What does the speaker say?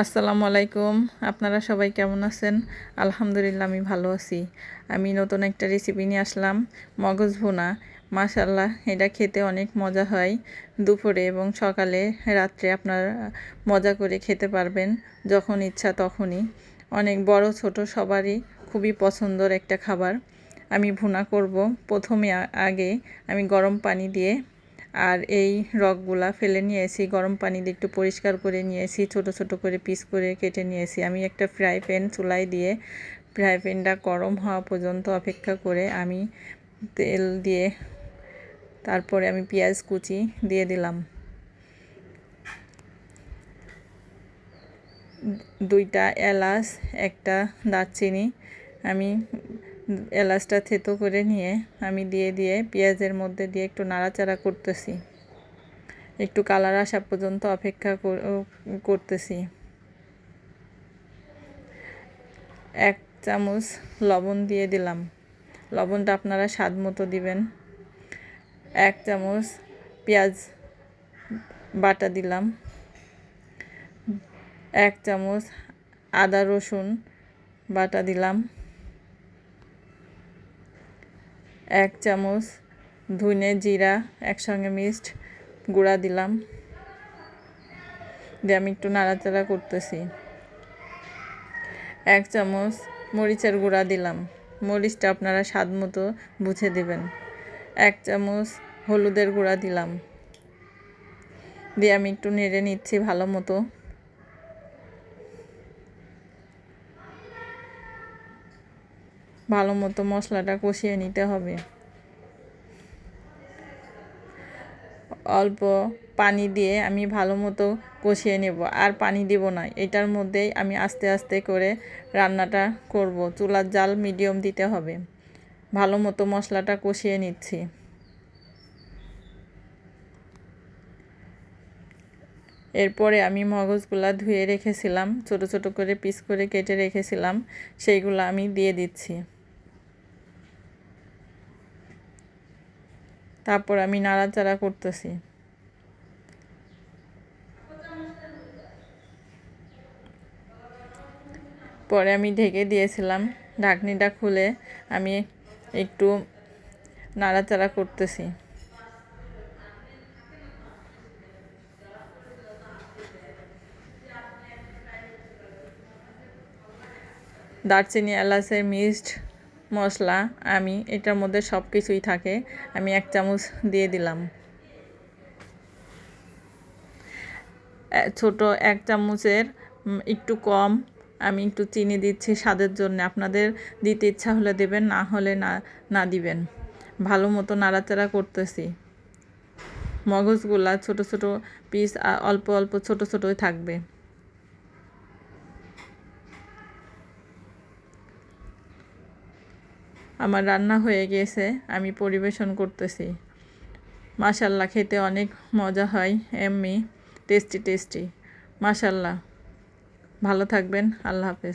আসসালামু আলাইকুম। আপনারা সবাই কেমন আছেন? আলহামদুলিল্লাহ, আমি ভালো আছি। আমি নতুন একটা রেসিপি নিয়ে আসলাম, মগজ ভুনা। মাশাল্লাহ এটা খেতে অনেক মজা হয়। দুপুরে এবং সকালে, রাত্রে আপনারা মজা করে খেতে পারবেন, যখন ইচ্ছা তখনই। অনেক বড়, ছোট সবারই খুবই পছন্দর একটা খাবার। আমি ভুনা করব। প্রথমে আগে আমি গরম পানি দিয়ে আর এই রকগুলা ফেলে নিয়েছি, গরম পানি দিয়ে একটু পরিষ্কার করে নিয়েছি, ছোট ছোট করে পিস করে কেটে নিয়েছি। আমি একটা ফ্রাই প্যান চুলাই দিয়ে, ফ্রাই প্যানটা গরম হওয়া পর্যন্ত অপেক্ষা করে আমি তেল দিয়ে তারপরে আমি পেঁয়াজ কুচি দিয়ে দিলাম। দুইটা এলাচ, একটা দারচিনি, আমি এলাচটা থেতো করে নিয়ে আমি দিয়ে দিয়ে পেঁয়াজের মধ্যে দিয়ে একটু নাড়াচাড়া করতেছি। একটু কালার আসা পর্যন্ত অপেক্ষা করতেছি। এক চামচ লবণ দিয়ে দিলাম। লবণটা আপনারা স্বাদ মতো দিবেন। এক চামচ পেঁয়াজ বাটা দিলাম। এক চামচ আদা রসুন বাটা দিলাম। এক চামচ ধুনে জিরা একসঙ্গে মিক্সড গুঁড়া দিলাম। দিয়ে আমি একটু নাড়াচাড়া করতেছি। এক চামচ মরিচের গুঁড়া দিলাম। মরিচটা আপনারা স্বাদ মতো বুঝে দেবেন। এক চামচ হলুদের গুঁড়া দিলাম। দিয়ে আমি একটু নেড়ে নিচ্ছি ভালো মতো। ভালো মতো মশলাটা কষিয়ে নিতে হবে। অল্প পানি দিয়ে আমি ভালো মতো কষিয়ে নেব। আর পানি দিব না, এটার মধ্যেই আমি আস্তে আস্তে করে রান্নাটা করব। চুলার জাল মিডিয়াম দিতে হবে। ভালো মতো মশলাটা কষিয়ে নিচ্ছি। এরপরে আমি মগজগুলা ধুয়ে রেখেছিলাম, ছোট ছোট করে পিস করে কেটে রেখেছিলাম, সেইগুলো আমি দিয়ে দিচ্ছি। তারপর আমি নাড়াচাড়া করতেছি। পরে আমি ঢেকে দিয়েছিলাম ঢাকনিটা খুলে আমি একটু নাড়াচাড়া করতেছি। দারচিনি এলাচের মিক্সড মশলা, আমি, এটার মধ্যে সব কিছুই থাকে, আমি এক চামচ দিয়ে দিলাম। ছোট এক চামচের একটু কম, আমি একটু চিনি দিচ্ছি স্বাদের জন্য। আপনাদের দিতে ইচ্ছা হলে দেবেন, না হলে না না দিবেন। ভালো মতো নাড়াচাড়া করতেছি। মগজগুলা ছোট ছোট পিস অল্প অল্প ছোট ছোটই থাকবে। আমার রান্না হয়ে গিয়েছে আমি পরিবেশন করতেছি। মাশাল্লাহ, খেতে অনেক মজা হয়, এমনি টেস্টি টেস্টি মাশাল্লাহ। ভালো থাকবেন, আল্লাহ হাফেজ।